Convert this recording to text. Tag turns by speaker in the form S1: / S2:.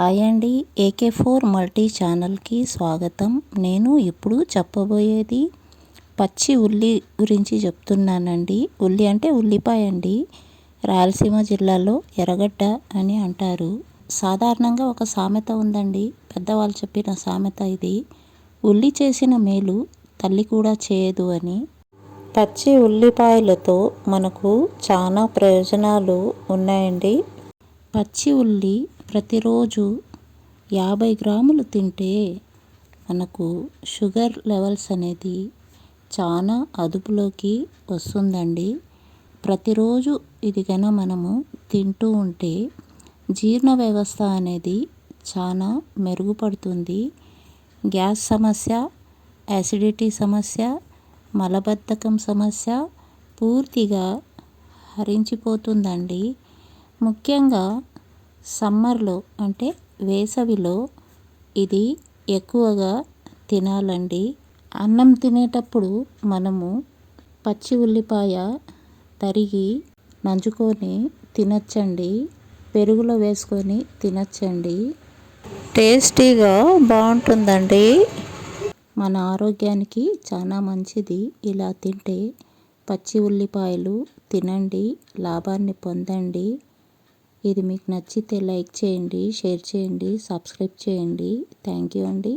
S1: Hi అండి AK four multi ఛానల్కి స్వాగతం. నేను ఇప్పుడు చెప్పబోయేది పచ్చి ఉల్లి గురించి చెప్తున్నానండి. ఉల్లి అంటే ఉల్లిపాయ అండి. రాయలసీమ జిల్లాలో ఎర్రగడ్డ అని అంటారు. సాధారణంగా ఒక సామెత ఉందండి. పెద్దవాళ్ళు చెప్పిన సామెత ఇది. ఉల్లి చేసిన మేలు తల్లి కూడా చేయదు అని. పచ్చి ఉల్లిపాయలతో మనకు చాలా ప్రయోజనాలు ఉన్నాయండి. పచ్చి ఉల్లి ప్రతిరోజు యాభై గ్రాములు తింటే మనకు షుగర్ లెవెల్స్ అనేది చాలా అదుపులోకి వస్తుందండి. ప్రతిరోజు ఇది కన మనము తింటూ ఉంటే జీర్ణ వ్యవస్థ అనేది చాలా మెరుగుపడుతుంది. గ్యాస్ సమస్య యాసిడిటీ సమస్య మలబద్ధకం సమస్య పూర్తిగా హరించిపోతుందండి. ముఖ్యంగా సమ్మర్లో అంటే వేసవిలో ఇది ఎక్కువగా తినాలండి. అన్నం తినేటప్పుడు మనము పచ్చి ఉల్లిపాయ తరిగి నంచుకొని తినచ్చండి. పెరుగులో వేసుకొని తినచ్చండి. టేస్టీగా బాగుంటుందండి. మన ఆరోగ్యానికి చాలా మంచిది. ఇలా తింటే పచ్చి ఉల్లిపాయలు తినండి లాభాన్ని పొందండి. ఇది మీకు నచ్చితే లైక్ చేయండి షేర్ చేయండి సబ్స్క్రైబ్ చేయండి. థ్యాంక్ యూ అండి.